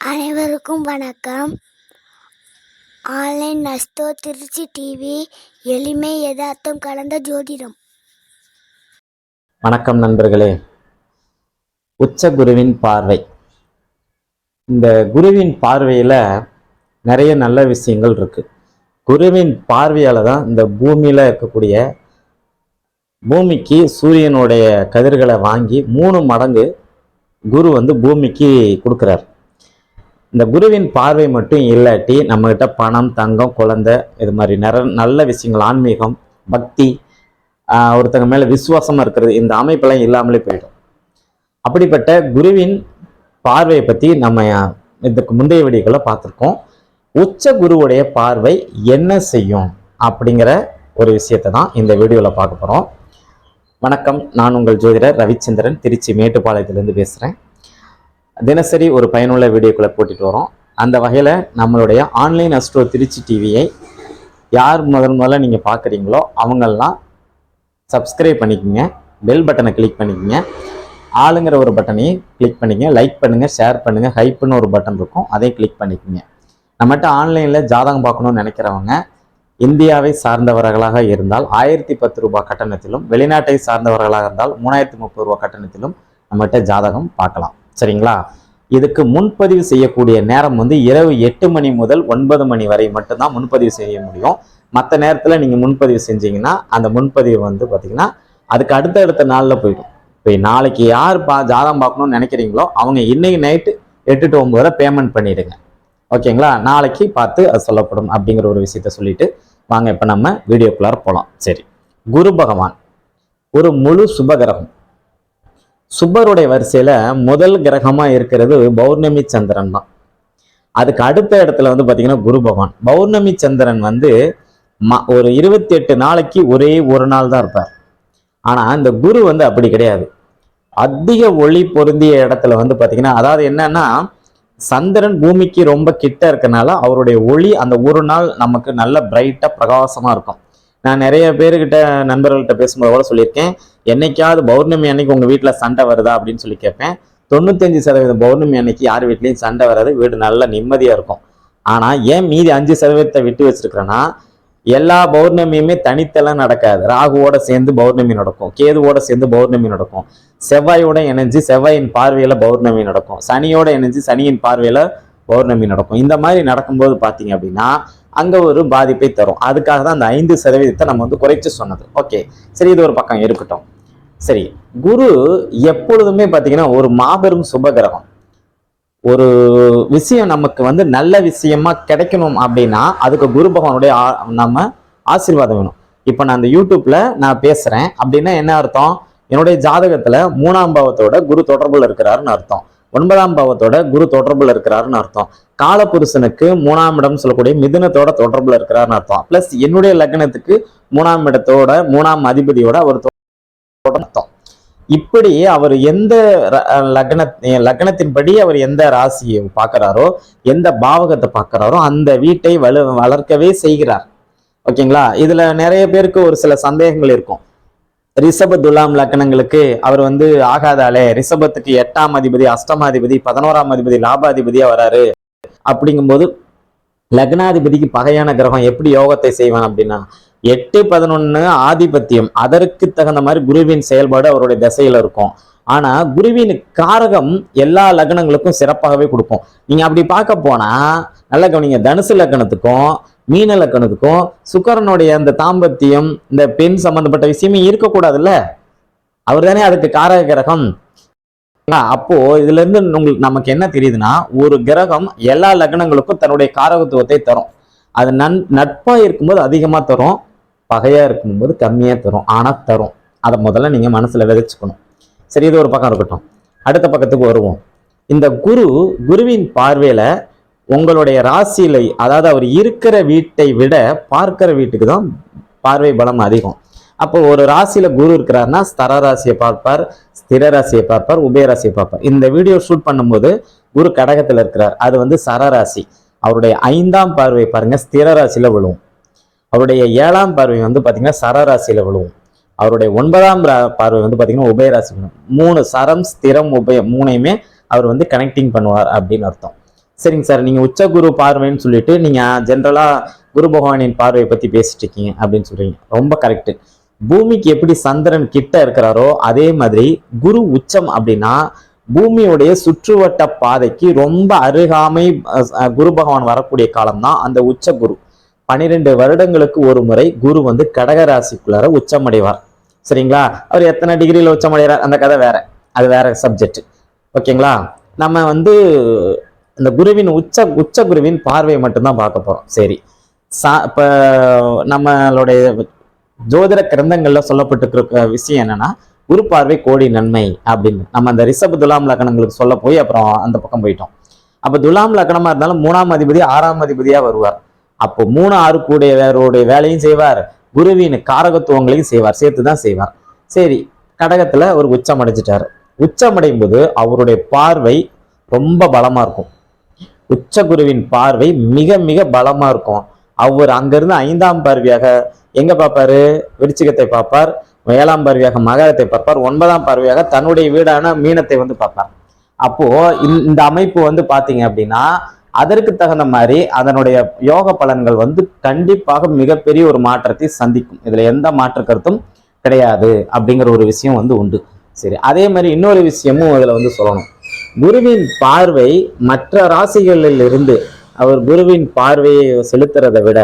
அனைவருக்கும் வணக்கம். Online நஸ்தோ Trichy TV எளிமை யதார்த்தம் கலந்த ஜோதிடம். வணக்கம் நண்பர்களே. உச்ச குருவின் பார்வை. இந்த குருவின் பார்வையில் நிறைய நல்ல விஷயங்கள் இருக்கு. குருவின் பார்வையால் தான் இந்த பூமியில் இருக்கக்கூடிய பூமிக்கு சூரியனுடைய கதிர்களை வாங்கி மூணு மடங்கு குரு வந்து பூமிக்கு கொடுக்குறார். இந்த குருவின் பார்வை மட்டும் இல்லாட்டி நம்மகிட்ட பணம் தங்கம் குழந்தை இது மாதிரி நிற நல்ல விஷயங்கள் ஆன்மீகம் பக்தி ஒருத்தங்க மேலே விசுவாசமாக இருக்கிறது இந்த அமைப்பெல்லாம் இல்லாமலே போயிடும். அப்படிப்பட்ட குருவின் பார்வையை பற்றி நம்ம இதுக்கு முந்தைய வீடியோக்களை பார்த்துருக்கோம். உச்ச குருவுடைய பார்வை என்ன செய்யும் அப்படிங்கிற ஒரு விஷயத்தை தான் இந்த வீடியோவில் பார்க்க போகிறோம் வணக்கம். நான் உங்கள் ஜோதிடர் ரவிச்சந்திரன். திருச்சி மேட்டுப்பாளையத்திலேருந்து பேசுகிறேன் தினசரி ஒரு பயனுள்ள வீடியோக்களை போட்டுட்டு வரோம். அந்த வகையில் நம்மளுடைய ஆன்லைன் அஸ்ட்ரோ திருச்சி டிவியை யார் முதல் முதல்ல நீங்கள் பார்க்குறீங்களோ அவங்கெல்லாம் சப்ஸ்கிரைப் பண்ணிக்கோங்க. பெல் பட்டனை கிளிக் பண்ணிக்கோங்க. ஆளுங்கிற ஒரு பட்டனையும் கிளிக் பண்ணிக்கங்க. லைக் பண்ணுங்கள் ஷேர் பண்ணுங்கள் ஹைப்புன்னு ஒரு பட்டன் இருக்கும் அதையும் கிளிக் பண்ணிக்கோங்க. நம்மகிட்ட ஆன்லைனில் ஜாதகம் பார்க்கணும்னு நினைக்கிறவங்க இந்தியாவை சார்ந்தவர்களாக இருந்தால் ஆயிரத்தி பத்து ரூபாய் கட்டணத்திலும் வெளிநாட்டை சார்ந்தவர்களாக இருந்தால் மூணாயிரத்தி முப்பது ரூபாய் கட்டணத்திலும் நம்மகிட்ட ஜாதகம் பார்க்கலாம். சரிங்களா? இதுக்கு முன்பதிவு செய்யக்கூடிய நேரம் வந்து இரவு எட்டு மணி முதல் ஒன்பது மணி வரை மட்டும்தான் முன்பதிவு செய்ய முடியும். மற்ற நேரத்தில் நீங்கள் முன்பதிவு செஞ்சீங்கன்னா அந்த முன்பதிவு வந்து பார்த்தீங்கன்னா அதுக்கு அடுத்தடுத்த நாளில் போயிடும். இப்போ நாளைக்கு யார் பா ஜாதகம் பார்க்கணும்னு நினைக்கிறீங்களோ அவங்க இன்னைக்கு நைட்டு எட்டு டு ஒம்பது வரை பேமெண்ட் பண்ணிடுங்க. ஓகேங்களா? நாளைக்கு பார்த்து அது சொல்லப்படும் அப்படிங்கிற ஒரு விஷயத்த சொல்லிட்டு வாங்க இப்போ நம்ம வீடியோக்குள்ளார போகலாம் சரி. குரு பகவான் ஒரு முழு சுபகிரகம் சுப்பருடைய வரிசையில் முதல் கிரகமாக இருக்கிறது பௌர்ணமி சந்திரன் தான். அதுக்கு அடுத்த இடத்துல வந்து பார்த்தீங்கன்னா குரு பகவான். பௌர்ணமி சந்திரன் வந்து ம ஒரு இருபத்தி எட்டு நாளைக்கு ஒரே ஒரு நாள் தான் இருப்பார். ஆனால் இந்த குரு வந்து அப்படி கிடையாது. அதிக ஒளி பொருந்திய இடத்துல வந்து பார்த்தீங்கன்னா அதாவது என்னன்னா சந்திரன் பூமிக்கு ரொம்ப கிட்ட இருக்கனால அவருடைய ஒளி அந்த ஒரு நாள் நமக்கு நல்ல பிரைட்டாக பிரகாசமாக இருக்கும். நான் நிறைய பேருக்கிட்ட நண்பர்கள்ட்ட பேசும்போது கூட சொல்லியிருக்கேன் என்னைக்காவது பௌர்ணமி அன்னைக்கு உங்கள் வீட்டில் சண்டை வருதா அப்படின்னு சொல்லி கேட்பேன். தொண்ணூத்தஞ்சு சதவீதம் பௌர்ணமி அன்னைக்கு யார் வீட்லேயும் சண்டை வராது வீடு நல்ல நிம்மதியாக இருக்கும். ஆனா ஏன் மீதி அஞ்சு சதவீதத்தை விட்டு வச்சிருக்கிறேன்னா எல்லா பௌர்ணமியுமே தனித்தெல்லாம் நடக்காது. ராகுவோட சேர்ந்து பௌர்ணமி நடக்கும் கேதுவோட சேர்ந்து பௌர்ணமி நடக்கும். செவ்வாயோட இணைஞ்சு செவ்வாயின் பார்வையில் பௌர்ணமி நடக்கும். சனியோட இணைஞ்சு சனியின் பார்வையில் பௌர்ணமி நடக்கும். இந்த மாதிரி நடக்கும்போது பார்த்தீங்க அப்படின்னா அங்கே ஒரு பாதிப்பை தரும். அதுக்காக தான் அந்த ஐந்து சதவீதத்தை நம்ம வந்து குறைச்சி சொன்னது. ஓகே சரி இது ஒரு பக்கம் இருக்கட்டும். சரி குரு எப்பொழுதுமே பார்த்தீங்கன்னா ஒரு மாபெரும் சுபகிரகம். ஒரு விஷயம் நமக்கு வந்து நல்ல விஷயமா கிடைக்கணும் அப்படின்னா அதுக்கு குரு பகவானுடைய நம்ம ஆசீர்வாதம் வேணும். இப்போ நான் அந்த யூடியூப்ல நான் பேசுறேன். அப்படின்னா என்ன அர்த்தம்? என்னுடைய ஜாதகத்துல மூணாம் பாவத்தோட குரு தொடர்புல இருக்கிறாருன்னு அர்த்தம். ஒன்பதாம் பாவத்தோட குரு தொடர்புல இருக்கிறாருன்னு அர்த்தம். காலபுருஷனுக்கு மூணாம் இடம் சொல்லக்கூடிய மிதுனத்தோட தொடர்புல இருக்கிறாருன்னு அர்த்தம். பிளஸ் என்னுடைய லக்னத்துக்கு மூணாம் இடத்தோட மூணாம் அதிபதியோட அவர் அர்த்தம். இப்படி அவர் எந்த லக்ன லக்னத்தின்படி அவர் எந்த ராசியை பார்க்குறாரோ எந்த பாவகத்தை பார்க்குறாரோ அந்த வீட்டை வலு வளர்க்கவே செய்கிறார். ஓகேங்களா? இதுல நிறைய பேருக்கு ஒரு சில சந்தேகங்கள் இருக்கும். ரிஷப துலாம் லக்னங்களுக்கு அவர் வந்து ஆகாதாலே ரிஷபத்துக்கு எட்டாம் அதிபதி அஷ்டமாதிபதி பதினோராம் அதிபதி லாபாதிபதியா வராரு. அப்படிங்கும்போது லக்னாதிபதிக்கு பகையான கிரகம் எப்படி யோகத்தை செய்வான் அப்படின்னா எட்டு பதினொன்னு ஆதிபத்தியம் அதற்கு தகுந்த மாதிரி குருவின் செயல்பாடு அவருடைய திசையில இருக்கும். ஆனா குருவின் காரகம் எல்லா லக்னங்களுக்கும் சிறப்பாகவே கொடுக்கும். நீங்க அப்படி பார்க்க போனா நல்ல கவனிங்க தனுசு லக்னத்துக்கும் மீன சுக்கரனுடைய அந்த தாம்பத்தியம் இந்த பெண் சம்பந்தப்பட்ட விஷயமே இருக்கக்கூடாதுல்ல? அவர் தானே அதுக்கு காரக கிரகம். அப்போ இதுல இருந்து உங்களுக்கு நமக்கு என்ன தெரியுதுன்னா ஒரு கிரகம் எல்லா லக்னங்களுக்கும் தன்னுடைய காரகத்துவத்தை தரும். அது நன் நட்பா இருக்கும்போது அதிகமா தரும் பகையா இருக்கும்போது கம்மியா தரும் ஆனா தரும். அதை முதல்ல நீங்க மனசுல விதைச்சுக்கணும். சரி இது ஒரு பக்கம் இருக்கட்டும். அடுத்த பக்கத்துக்கு வருவோம். இந்த குரு குருவின் பார்வையில உங்களுடைய ராசியில அதாவது அவர் இருக்கிற வீட்டை விட பார்க்கிற வீட்டுக்கு தான் பார்வை பலம் அதிகம். அப்போ ஒரு ராசியில குரு இருக்கிறாருன்னா ஸ்தர ராசியை பார்ப்பார் ஸ்திர ராசியை பார்ப்பார் உபயராசியை பார்ப்பார். இந்த வீடியோ ஷூட் பண்ணும்போது குரு கடகத்தில் இருக்கிறார். அது வந்து சரராசி அவருடைய ஐந்தாம் பார்வை பாருங்க ஸ்திர ராசியில விழுவும். அவருடைய ஏழாம் பார்வை வந்து பார்த்திங்கன்னா சரராசியில விழுவும். அவருடைய ஒன்பதாம் ரா- பார்வை வந்து பார்த்திங்கன்னா உபயராசி விழுவும் மூணு சரம் ஸ்திரம் உபயம் மூணையுமே அவர் வந்து கனெக்டிங் பண்ணுவார் அப்படின்னு அர்த்தம். சரிங்க சார் நீங்கள் உச்ச குரு பார்வைன்னு சொல்லிட்டு நீங்கள் ஜென்ரலாக குரு பகவானின் பார்வையை பற்றி பேசிட்டு இருக்கீங்க அப்படின்னு சொல்கிறீங்க ரொம்ப கரெக்டு பூமிக்கு எப்படி சந்திரன் கிட்ட இருக்கிறாரோ அதே மாதிரி குரு உச்சம் அப்படின்னா பூமியுடைய சுற்றுவட்ட பாதைக்கு ரொம்ப அருகாமை குரு பகவான் வரக்கூடிய காலம் தான் அந்த உச்ச குரு. பன்னிரெண்டு வருடங்களுக்கு ஒரு முறை குரு வந்து கடக ராசிக்குள்ளார உச்சமடைவார். சரிங்களா? அவர் எத்தனை டிகிரியில் உச்சமடைகிறார்? அந்த கதை வேற. அது வேற சப்ஜெக்ட் ஓகேங்களா? நம்ம வந்து இந்த குருவின் உச்ச உச்ச குருவின் பார்வையை மட்டும்தான் பார்க்க போறோம். சரி. சா இப்போ நம்மளுடைய ஜோதிட கிரந்தங்கள்ல சொல்லப்பட்டிருக்கிற விஷயம் என்னன்னா குரு பார்வை கோடி நன்மை அப்படின்னு. நம்ம அந்த ரிஷப் துலாம் லக்கணங்களுக்கு சொல்ல போய் அப்புறம் அந்த பக்கம் போயிட்டோம். அப்போ துலாம் லக்கணமாக இருந்தாலும் மூணாம் அதிபதி ஆறாம் அதிபதியா வருவார். அப்போ மூணு ஆறு கூடியவருடைய வேலையும் செய்வார். குருவின் காரகத்துவங்களையும் செய்வார். சேர்த்து தான் செய்வார். சரி. கடகத்துல ஒரு உச்சம் அடைஞ்சிட்டாரு. உச்சம் அடையும் போது அவருடைய பார்வை ரொம்ப பலமா இருக்கும். உச்ச குருவின் பார்வை மிக மிக பலமா இருக்கும். அவர் அங்கிருந்து ஐந்தாம் பார்வையாக எங்க பார்ப்பாரு? விருச்சிகத்தை பார்ப்பார். ஏழாம் பார்வையாக மகரத்தை பார்ப்பார். ஒன்பதாம் பார்வையாக தன்னுடைய வீடான மீனத்தை வந்து பார்ப்பார். அப்போ இந்த- அமைப்பு வந்து பாத்தீங்க அப்படின்னா அதற்கு தகுந்த மாதிரி அதனுடைய யோக பலன்கள் வந்து கண்டிப்பாக மிகப்பெரிய ஒரு மாற்றத்தை சந்திக்கும். இதுல எந்த மாற்று கருத்தும் கிடையாது அப்படிங்கிற ஒரு விஷயம் வந்து உண்டு. சரி அதே மாதிரி இன்னொரு விஷயமும் இதுல வந்து சொல்லணும். குருவின் பார்வை மற்ற ராசிகளில் இருந்து அவர் குருவின் பார்வையை செலுத்துறதை விட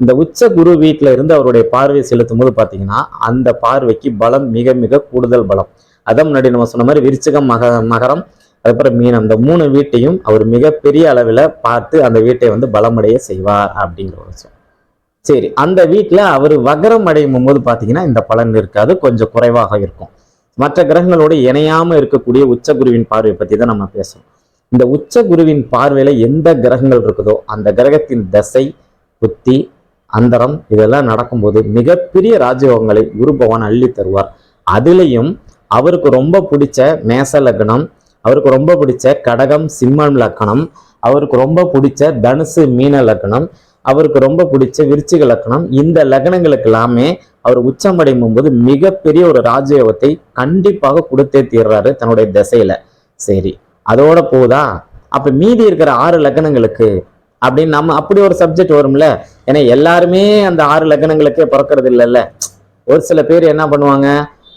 இந்த உச்ச குரு வீட்டில் இருந்து அவருடைய பார்வையை செலுத்தும் போது பார்த்தீங்கன்னா அந்த பார்வைக்கு பலம் மிக மிக கூடுதல் பலம். அதான் முன்னாடி நம்ம சொன்ன மாதிரி விருச்சிகம் மக மகரம் அதுக்கப்புறம் மீனம். இந்த மூணு வீட்டையும் அவர் மிகப்பெரிய அளவில் பார்த்து அந்த வீட்டை வந்து பலமடைய செய்வார் அப்படிங்கிற ஒரு விஷயம். சரி அந்த வீட்டில் அவர் வகரம் அடையும் போது பார்த்தீங்கன்னா இந்த பலன் இருக்காது கொஞ்சம் குறைவாக இருக்கும். மற்ற கிரகங்களோடு இணையாம இருக்கக்கூடிய உச்ச குருவின் பார்வை பத்தி தான் நம்ம பேசுறோம். இந்த உச்ச குருவின் பார்வையில எந்த கிரகங்கள் இருக்குதோ அந்த கிரகத்தின் தசை புத்தி அந்தரம் இதெல்லாம் நடக்கும்போது மிகப்பெரிய ராஜயோகங்களை குரு பகவான் அள்ளி தருவார். அதுலேயும் அவருக்கு ரொம்ப பிடிச்ச மேச லக்னம் அவருக்கு ரொம்ப பிடிச்ச கடகம் சிம்மம் லக்கணம் அவருக்கு ரொம்ப பிடிச்ச தனுசு மீன லக்னம் அவருக்கு ரொம்ப பிடிச்ச விருச்சிக லக்னம் இந்த லக்னங்களுக்கு எல்லாமே அவர் உச்சமடையும் போது மிகப்பெரிய ஒரு ராஜயோகத்தை கண்டிப்பாக கொடுத்தே தீர்றாரு தன்னுடைய திசையில. சரி அதோட போதா? அப்ப மீதி இருக்கிற ஆறு லக்னங்களுக்கு அப்படின்னு நம்ம அப்படி ஒரு சப்ஜெக்ட் வரும்ல. ஏன்னா எல்லாருமே அந்த ஆறு லக்னங்களுக்கே பிறக்கிறது இல்லைல்ல. ஒரு சில பேர் என்ன பண்ணுவாங்க?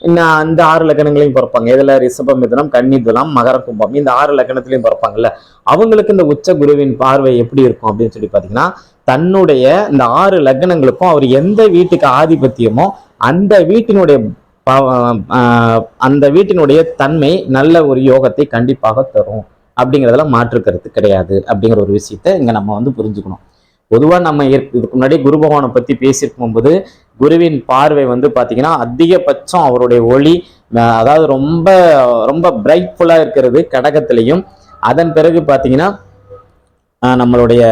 இன்னும் அந்த ஆறு லக்னங்களையும் பிறப்பாங்க. எதுல? ரிசபம் மிதனம் கன்னி துலாம் மகர கும்பம். இந்த ஆறு லக்னத்திலையும் பிறப்பாங்கல்ல. அவங்களுக்கு இந்த உச்ச குருவின் பார்வை எப்படி இருக்கும் அப்படின்னு சொல்லி பாத்தீங்கன்னா தன்னுடைய இந்த ஆறு லக்னங்களுக்கும் அவர் எந்த வீட்டுக்கு ஆதிபத்தியமோ அந்த வீட்டினுடைய அந்த வீட்டினுடைய தன்மை நல்ல ஒரு யோகத்தை கண்டிப்பாக தரும் அப்படிங்கிறதுல மாற்று கருத்து கிடையாது அப்படிங்கிற ஒரு விஷயத்த இங்கே நம்ம வந்து புரிஞ்சுக்கணும். பொதுவாக நம்ம இதுக்கு முன்னாடி குரு பகவானை பற்றி பேசியிருக்கும் போது குருவின் பார்வை வந்து பார்த்தீங்கன்னா அதிகபட்சம் அவருடைய ஒளி அதாவது ரொம்ப ரொம்ப பிரைட்ஃபுல்லாக இருக்கிறது கடகத்திலையும். அதன் பிறகு பார்த்தீங்கன்னா நம்மளுடைய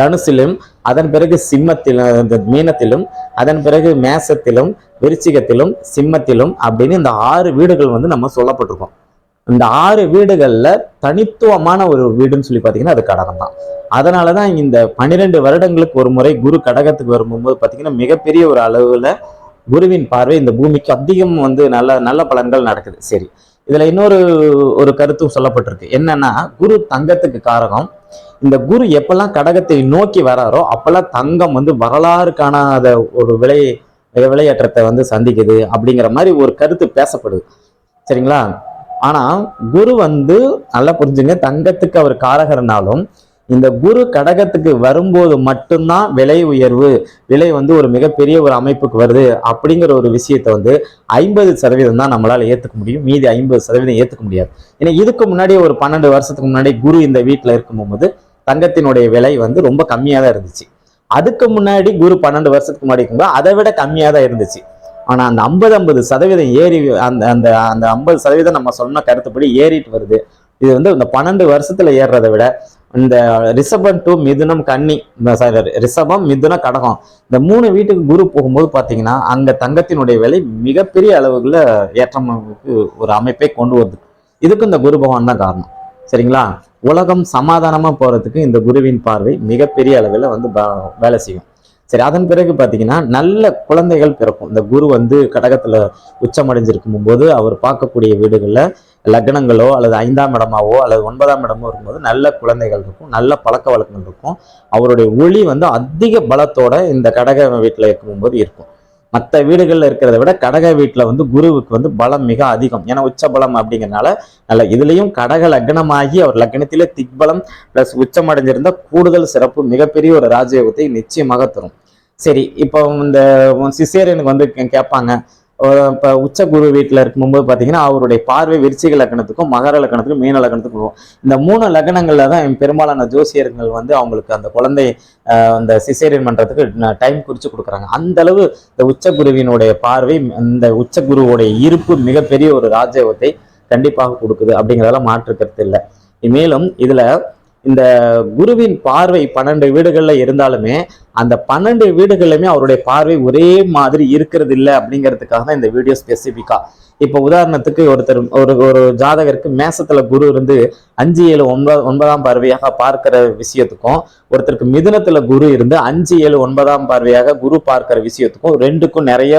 தனுசிலும் அதன் பிறகு சிம்மத்திலும் மீனத்திலும் அதன் பிறகு மேசத்திலும் விருச்சிகத்திலும் சிம்மத்திலும் அப்படின்னு இந்த ஆறு வீடுகள் வந்து நம்ம சொல்லப்பட்டிருக்கோம். இந்த ஆறு வீடுகளில் தனித்துவமான ஒரு வீடுன்னு சொல்லி பார்த்தீங்கன்னா அது கடகம் தான். அதனால தான் இந்த பன்னிரெண்டு வருடங்களுக்கு ஒரு முறை குரு கடகத்துக்கு வரும்போது பார்த்தீங்கன்னா மிகப்பெரிய ஒரு அளவில் குருவின் பார்வை இந்த பூமிக்கு அதிகம் வந்து நல்ல நல்ல பலன்கள் நடக்குது. சரி. இதில் இன்னொரு ஒரு கருத்தும் சொல்லப்பட்டிருக்கு. என்னன்னா குரு தங்கத்துக்கு காரகம் இந்த குரு எப்பெல்லாம் கடகத்தை நோக்கி வராரோ அப்பெல்லாம் தங்கம் வந்து வரலாறு காணாத ஒரு விலை விலையேற்றத்தை வந்து சந்திக்குது அப்படிங்கிற மாதிரி ஒரு கருத்து பேசப்படுது. சரிங்களா? ஆனா குரு வந்து நல்லா புரிஞ்சுங்க தங்கத்துக்கு அவர் காரகர்னாலும் இந்த குரு கடகத்துக்கு வரும்போது மட்டும்தான் விலை உயர்வு. விலை வந்து ஒரு மிகப்பெரிய ஒரு அமைப்புக்கு வருது. அப்படிங்கிற ஒரு விஷயத்தை வந்து ஐம்பது சதவீதம் தான் நம்மளால் ஏற்றுக்க முடியும். மீதி ஐம்பது சதவீதம் ஏற்றுக்க முடியாது. ஏன்னா இதுக்கு முன்னாடி ஒரு பன்னெண்டு வருஷத்துக்கு முன்னாடி குரு இந்த வீட்டில் இருக்கும்போது தங்கத்தினுடைய விலை வந்து ரொம்ப கம்மியாக தான் இருந்துச்சு. அதுக்கு முன்னாடி குரு பன்னெண்டு வருஷத்துக்கு முன்னாடி இருக்கும்போது அதை விட கம்மியாக தான் இருந்துச்சு. ஆனால் அந்த ஐம்பது ஐம்பது சதவீதம் ஏறி அந்த அந்த அந்த ஐம்பது சதவீதம் நம்ம சொன்ன கருத்துப்படி ஏறிட்டு வருது. இது வந்து இந்த பன்னெண்டு வருஷத்துல ஏறுறதை விட இந்த ரிஷபம் டு மிதுனம் கன்னி இந்த ரிஷபம் மிதுனம் கடகம் இந்த மூணு வீட்டுக்கு குரு போகும்போது பார்த்தீங்கன்னா அங்கே தங்கத்தினுடைய விலை மிகப்பெரிய அளவுகளில் ஏற்றமுக்கு ஒரு அமைப்பை கொண்டு வருது. இதுக்கு இந்த குரு பகவான் தான் காரணம். சரிங்களா? உலகம் சமாதானமாக போகிறதுக்கு இந்த குருவின் பார்வை மிகப்பெரிய அளவில் வந்து வேலை செய்யும். சரி அதன் பிறகு பார்த்தீங்கன்னா நல்ல குழந்தைகள் பிறக்கும். இந்த குரு வந்து கடகத்தில் உச்சமடைஞ்சிருக்கும் போது அவர் பார்க்கக்கூடிய வீடுகளில் லக்னங்களோ அல்லது ஐந்தாம் இடமாவோ அல்லது ஒன்பதாம் இடமோ இருக்கும்போது நல்ல குழந்தைகள் இருக்கும் நல்ல பழக்க வழக்கங்கள் இருக்கும். அவருடைய ஒளி வந்து அதிக பலத்தோட இந்த கடக வீட்டில் இருக்கும்போது இருக்கும். மற்ற வீடுகளில் இருக்கிறத விட கடக வீட்டில் வந்து குருவுக்கு வந்து பலம் மிக அதிகம். ஏன்னா உச்ச பலம் அப்படிங்கிறனால நல்ல இதுலேயும் கடக லக்னமாகி அவர் லக்னத்திலே திக்பலம் ப்ளஸ் உச்சமடைஞ்சிருந்த கூடுதல் சிறப்பு மிகப்பெரிய ஒரு ராஜயோகத்தை நிச்சயமாக தரும். சரி இப்போ இந்த சிசேரியனுக்கு வந்து கேட்பாங்க. இப்போ உச்ச குரு வீட்டில் இருக்கும்போது பார்த்தீங்கன்னா அவருடைய பார்வை விருச்சிக லக்கணத்துக்கும் மகர லக்கணத்துக்கும் மீன லக்கணத்துக்கும் இருக்கும் இந்த மூணு லக்னங்களில் தான் பெரும்பாலான ஜோசியர்கள் வந்து அவங்களுக்கு அந்த குழந்தை அந்த சிசேரியன் பண்ணுறதுக்கு டைம் குறித்து கொடுக்குறாங்க. அந்த அளவு இந்த உச்ச குருவினுடைய பார்வை இந்த உச்ச குருவுடைய இருப்பு மிகப்பெரிய ஒரு ராஜயோகத்தை கண்டிப்பாக கொடுக்குது அப்படிங்கிறதெல்லாம் மாற்று கருத்து இல்லை. மேலும் இதில் இந்த குருவின் பார்வை பன்னெண்டு வீடுகளில் இருந்தாலுமே அந்த பன்னெண்டு வீடுகளிலுமே அவருடைய பார்வை ஒரே மாதிரி இருக்கிறது இல்லை அப்படிங்கிறதுக்காக தான் இந்த வீடியோ ஸ்பெசிஃபிக்காக இப்போ உதாரணத்துக்கு ஒருத்தர் ஒரு ஒரு ஜாதகருக்கு மேசத்துல குரு இருந்து அஞ்சு ஏழு ஒன்பது ஒன்பதாம் பார்வையாக பார்க்கிற விஷயத்துக்கும் ஒருத்தருக்கு மிதுனத்துல குரு இருந்து அஞ்சு ஏழு ஒன்பதாம் பார்வையாக குரு பார்க்கிற விஷயத்துக்கும் ரெண்டுக்கும் நிறைய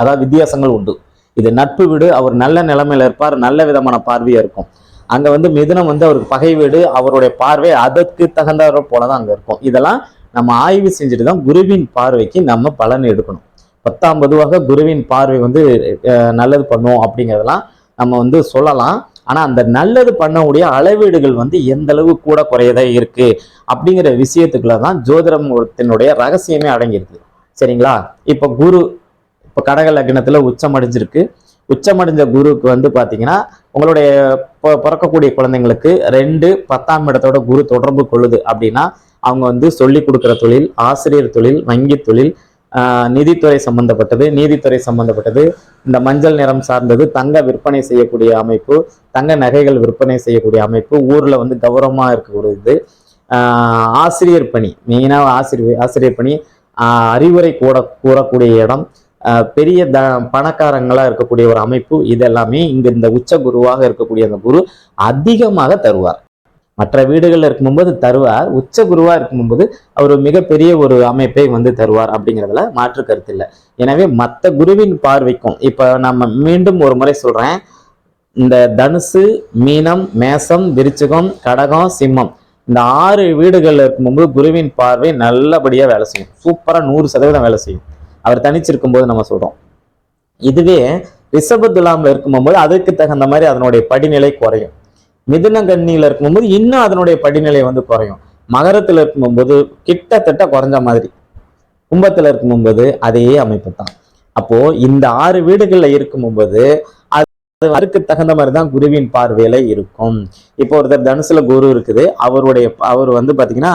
அதாவது வித்தியாசங்கள் உண்டு. இது நட்பு வீடு அவர் நல்ல நிலைமையில இருப்பார் நல்ல விதமான பார்வையா இருக்கும். அங்க வந்து மிதுனம் வந்து அவருக்கு பகை வீடு அவருடைய பார்வை அதற்கு தகுந்தவரை போலதான் அங்க இருக்கும். இதெல்லாம் நம்ம ஆய்வு செஞ்சுட்டு தான் குருவின் பார்வைக்கு நம்ம பலன் எடுக்கணும். பத்தாம் பொதுவாக குருவின் பார்வை வந்து நல்லது பண்ணும் அப்படிங்கிறதெல்லாம் நம்ம வந்து சொல்லலாம். ஆனா அந்த நல்லது பண்ணக்கூடிய அளவீடுகள் வந்து எந்த அளவு கூட குறையதா இருக்கு அப்படிங்கிற விஷயத்துக்குள்ள தான் ஜோதிடத்தினுடைய ரகசியமே அடங்கியிருக்கு. சரிங்களா? இப்போ குரு இப்போ கடக லக்னத்துல உச்சம் அடைஞ்சிருக்கு. உச்சமடைஞ்ச குருவுக்கு வந்து பார்த்தீங்கன்னா உங்களுடைய பிறக்கக்கூடிய குழந்தைங்களுக்கு ரெண்டு பத்தாம் இடத்தோட குரு தொடர்பு கொள்ளுது அப்படின்னா அவங்க வந்து சொல்லி கொடுக்குற தொழில் ஆசிரியர் தொழில் வங்கி தொழில் ஆஹ் நிதித்துறை சம்பந்தப்பட்டது நீதித்துறை சம்பந்தப்பட்டது இந்த மஞ்சள் நிறம் சார்ந்தது தங்க விற்பனை செய்யக்கூடிய அமைப்பு தங்க நகைகள் விற்பனை செய்யக்கூடிய அமைப்பு ஊரில் வந்து கௌரவமாக இருக்கக்கூடியது. ஆசிரியர் பணி மெயினாக ஆசிரியர் ஆசிரியர் பணி அறிவுரை கூட கூறக்கூடிய இடம் பெரிய த பணக்காரங்களா இருக்கக்கூடிய ஒரு அமைப்பு இதெல்லாமே இங்க இந்த உச்ச குருவாக இருக்கக்கூடிய அந்த குரு அதிகமாக தருவார். மற்ற வீடுகளில் இருக்கும்போது தருவார் உச்ச குருவாக இருக்கும்போது அவர் மிகப்பெரிய ஒரு அமைப்பை வந்து தருவார் அப்படிங்கிறதுல மாற்று கருத்து இல்லை. எனவே மற்ற குருவின் பார்வைக்கும் இப்போ நம்ம மீண்டும் ஒரு முறை சொல்கிறேன் இந்த தனுசு மீனம் மேசம் விருச்சகம் கடகம் சிம்மம் இந்த ஆறு வீடுகளில் இருக்கும்போது குருவின் பார்வை நல்லபடியாக வேலை செய்யும். சூப்பராக நூறு சதவீதம் வேலை செய்யும். அவர் தனிச்சிருக்கும் போது நம்ம சொல்றோம். இதுவே ரிஷப துலாம்ல இருக்கும்போது அதுக்கு தகுந்த மாதிரி அதனுடைய படிநிலை குறையும். மிதுன கன்னியில இருக்கும்போது இன்னும் அதனுடைய படிநிலை வந்து குறையும். மகரத்துல இருக்கும்போது கிட்டத்தட்ட குறைஞ்ச மாதிரி. கும்பத்துல இருக்கும்போது அதே அமைப்பு தான். அப்போ இந்த ஆறு வீடுகள்ல இருக்கும்போது அது அதுக்கு தகுந்த மாதிரி தான் குருவின் பார்வையில இருக்கும். இப்போ ஒருத்தர் தனுசுல குரு இருக்குது அவருடைய அவர் வந்து பாத்தீங்கன்னா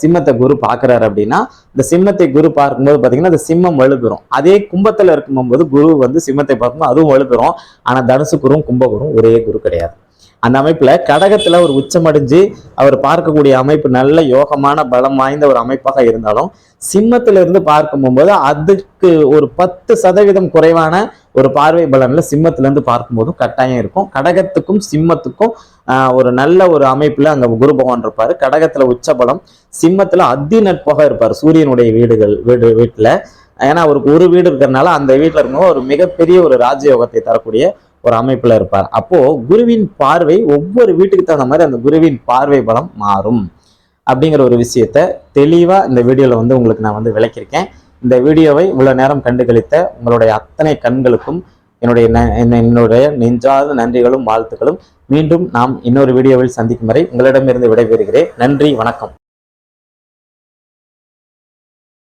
சிம்மத்தை குரு பார்க்குறாரு அப்படின்னா இந்த சிம்மத்தை குரு பார்க்கும்போது பார்த்தீங்கன்னா அந்த சிம்மம் வலுப்பெறும் அதே கும்பத்தில் இருக்கும்போது குரு வந்து சிம்மத்தை பார்க்கும்போது அதுவும் வலுப்பெறும் ஆனால் தனுசு குருவும் கும்பகுரும் ஒரே குரு கிடையாது. அந்த அமைப்புல கடகத்துல ஒரு உச்சமடைஞ்சு அவர் பார்க்கக்கூடிய அமைப்பு நல்ல யோகமான பலம் வாய்ந்த ஒரு அமைப்பாக இருந்தாலும் சிம்மத்துல இருந்து பார்க்கும் போது அதுக்கு ஒரு பத்து சதவீதம் குறைவான ஒரு பார்வை பலன்ல சிம்மத்துல இருந்து பார்க்கும்போதும் கட்டாயம் இருக்கும். கடகத்துக்கும் சிம்மத்துக்கும் ஆஹ், ஒரு நல்ல ஒரு அமைப்புல அங்கே குரு பகவான் இருப்பாரு. கடகத்துல உச்ச பலம் சிம்மத்துல அதி நட்பாக இருப்பார். சூரியனுடைய வீடுகள் வீடு வீட்டுல. ஏன்னா அவருக்கு ஒரு வீடு இருக்கிறதுனால அந்த வீட்டில் இருக்கும்போது ஒரு மிகப்பெரிய ஒரு ராஜயோகத்தை தரக்கூடிய ஒரு அமைப்புல இருப்பார். அப்போ குருவின் பார்வை ஒவ்வொரு வீட்டுக்கு தகுந்த மாதிரி அந்த குருவின் பார்வை பலம் மாறும். அப்படிங்கிற ஒரு விஷயத்த தெளிவா இந்த வீடியோல வந்து உங்களுக்கு நான் வந்து விளக்கியிருக்கேன். இந்த வீடியோவை இவ்வளவு நேரம் கண்டுகளித்த உங்களுடைய அத்தனை கண்களுக்கும் என்னுடைய ந- என்னுடைய நெஞ்சார்ந்த நன்றிகளும் வாழ்த்துக்களும். மீண்டும் நாம் இன்னொரு வீடியோவில் சந்திக்கும் வரை உங்களிடமிருந்து விடைபெறுகிறேன். நன்றி வணக்கம்.